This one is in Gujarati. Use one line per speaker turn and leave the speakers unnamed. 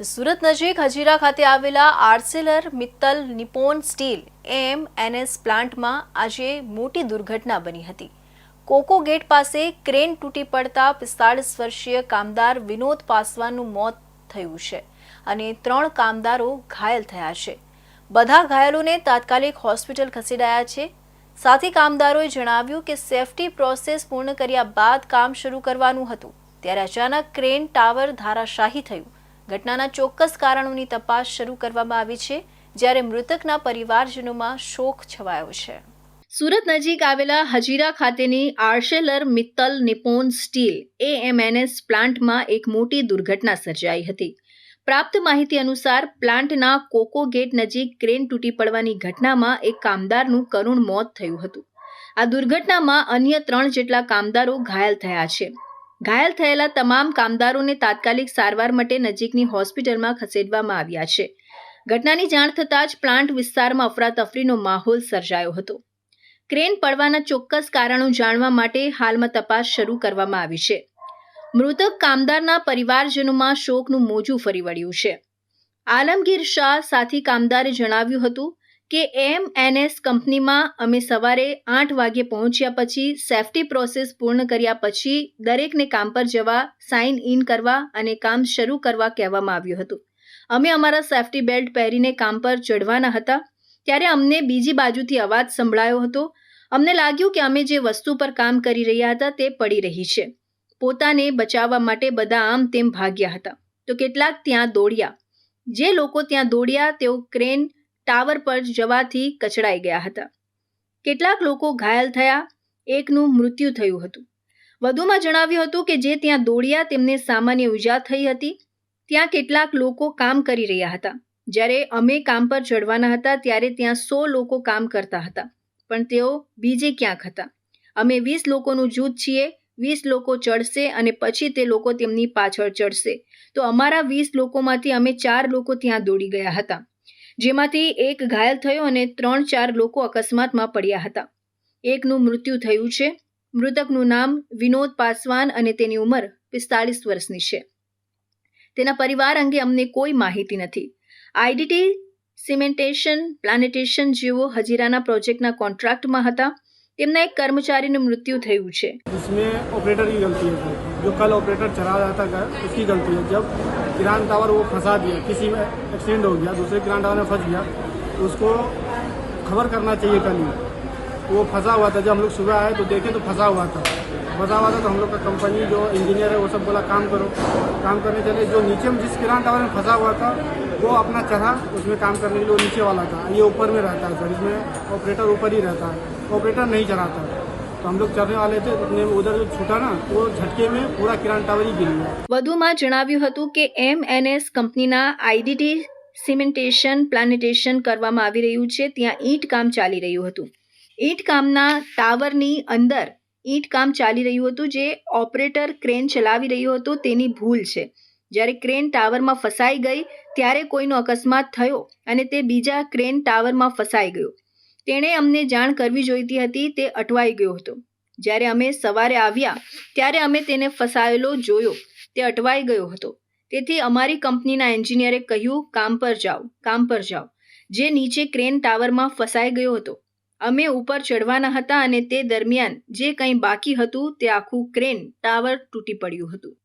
સુરત નજીક હજીરા ખાતે આવેલા Arcelor, Mittal, Nippon steel AM NS પ્લાન્ટમાં આજે મોટી દુર્ઘટના બની હતી. કોકો ગેટ પાસે ક્રેન તૂટી પડતા પિસ્તાળીસ વર્ષીય કામદાર વિનોદ પાસવાનનું મોત થયું છે અને ત્રણ કામદારો ઘાયલ થયા છે. બધા ઘાયલોને તાત્કાલિક હોસ્પિટલ ખસેડાયા છે. સાથી કામદારોએ જણાવ્યું કે સેફટી પ્રોસેસ પૂર્ણ કર્યા બાદ કામ શરૂ કરવાનું હતું, ત્યારે અચાનક ક્રેન ટાવર ધારાશાહી થયું. ઘટનાના ચોક્કસ કારણોની તપાસ શરૂ કરવામાં આવી છે, જ્યારે મૃતકના પરિવારજનોમાં શોક છવાયો છે. સુરત નજીક આવેલા હજીરા ખાતેની Arcelor Mittal Nippon steel AMNS પ્લાન્ટમાં એક મોટી દુર્ઘટના સર્જાઈ હતી. પ્રાપ્ત માહિતી અનુસાર પ્લાન્ટના કોકો ગેટ નજીક ક્રેન તૂટી પડવાની ઘટનામાં એક કામદારનું કરુણ મોત થયું હતું. આ દુર્ઘટનામાં અન્ય ત્રણ જેટલા કામદારો ઘાયલ થયા છે. ઘાયલ થયેલા તમામ કામદારોને તાત્કાલિક સારવાર માટે નજીકની હોસ્પિટલમાં ખસેડવામાં આવ્યા છે. ઘટનાની જાણ થતાં જ પ્લાન્ટ વિસ્તારમાં અફરાતફરીનો માહોલ સર્જાયો હતો. ક્રેન પડવાના ચોક્કસ કારણો જાણવા માટે હાલમાં તપાસ શરૂ કરવામાં આવી છે. મૃતક કામદારના પરિવારજનોમાં શોકનું મોજું ફરી વળ્યું છે. આલમગીર શાહ સાથી કામદારે જણાવ્યું હતું કે એમ એનએસ કંપનીમાં અમે સવારે આઠ વાગે પહોંચ્યા પછી સેફટી પ્રોસેસ પૂર્ણ કર્યા પછી દરેકને કામ પર જવા, સાઇન ઇન કરવા અને કામ શરૂ કરવા કહેવામાં આવ્યું હતું. અમે અમારા સેફટી બેલ્ટ પહેરીને કામ પર ચડવાના હતા, ત્યારે અમને બીજી બાજુથી અવાજ સંભળાયો હતો. અમને લાગ્યું કે અમે જે વસ્તુ પર કામ કરી રહ્યા હતા તે પડી રહી છે. પોતાને બચાવવા માટે બધા આમ તેમ ભાગ્યા હતા. તો કેટલાક ત્યાં દોડ્યા. જે લોકો ત્યાં દોડ્યા તેઓ ક્રેન ટાવર પર જવાથી કચડાઈ ગયા હતા. કેટલાક લોકો ઘાયલ થયા, એકનું મૃત્યુ થયું હતું. વધુમાં જણાવ્યું હતું કે જે ત્યાં દોડ્યા તેમને સામાન્ય ઈજા થઈ હતી. ત્યાં કેટલાક લોકો કામ કરી રહ્યા હતા. જ્યારે અમે કામ પર ચડવાના હતા ત્યારે ત્યાં સો લોકો કામ કરતા હતા. પણ તેઓ બીજે ક્યાંક હતા. અમે વીસ લોકોનું જૂથ છીએ, વીસ લોકો ચડશે અને પછી તે લોકો તેમની પાછળ ચડશે તો અમારા વીસ લોકોમાંથી અમે ચાર લોકો ત્યાં દોડી ગયા હતા. જેમાંથી એક ઘાયલ થયો અને ત્રણ ચાર લોકો અકસ્માતમાં પડ્યા હતા. એકનું મૃત્યુ થયું છે. મૃતકનું નામ વિનોદ પાસવાન અને તેની ઉંમર પિસ્તાળીસ વર્ષની છે. તેના પરિવાર અંગે અમને કોઈ માહિતી નથી. આઈડીટી સિમેન્ટેશન પ્લાનેટેશન જેવો હજીરાના પ્રોજેક્ટના કોન્ટ્રાક્ટમાં હતા. તેમના એક કર્મચારીનું મૃત્યુ થયું છે.
ઓપરેટર ગલતી जो कल ऑपरेटर चला रहा था उसकी गलती है। जब किरान टावर वो फंसा दिया, किसी में एक्सीडेंट हो गया, दूसरे किरान टावर में फंस गया तो उसको खबर करना चाहिए कल ही। वो फंसा हुआ था। जब हम लोग सुबह आए तो देखे तो फंसा हुआ था। फंसा हुआ था तो हम लोग का कंपनी जो इंजीनियर है, वो सब बोला, काम करो। काम करने चले, जो नीचे में जिस किरान टावर में फंसा हुआ था, वो अपना चढ़ा, उसमें काम करने के लिए वो नीचे वाला था। ये ऊपर में रहता है, सर। इसमें ऑपरेटर ऊपर ही रहता है। ऑपरेटर नहीं चढ़ाता। तो हम लोग चढ़ने वाले थे इतने में उधर जो छूटा ना वो झटके में पूरा किरान टावर ही गिर गया
વધુમાં જણાવ્યું હતું કે એમ એનએસ કંપનીના આઈડીટી સિમેન્ટેશન પ્લાનેટેશન કરવામાં આવી રહ્યું છે ત્યાં ઈંટ કામ ચાલી રહ્યું હતું ઈંટ કામના ટાવરની અંદર ઈંટ કામ ચાલી રહ્યું હતું જે ઓપરેટર ક્રેન ચલાવી રહ્યો હતો તેની ભૂલ છે જ્યારે ક્રેન ટાવરમાં ફસાઈ ગઈ ત્યારે કોઈનો અકસ્માત થયો અને તે બીજા ક્રેન ટાવરમાં ફસાઈ ગયો તેણે અમને જાણ કરવી જોઈતી હતી તે અટવાઈ ગયો હતો. જ્યારે અમે સવારે આવ્યા, ત્યારે અમે તેને ફસાયેલો જોયો, તે અટવાઈ ગયો હતો. તેથી અમારી કંપનીના એન્જિનિયરે કહ્યું, કામ પર જાઓ, કામ પર જાઓ. જે નીચે ક્રેન ટાવરમાં ફસાઈ ગયો હતો. અમે ઉપર ચડવાના હતા અને તે દરમિયાન જે કંઈ બાકી હતું તે આખું ક્રેન ટાવર તૂટી પડ્યું હતું.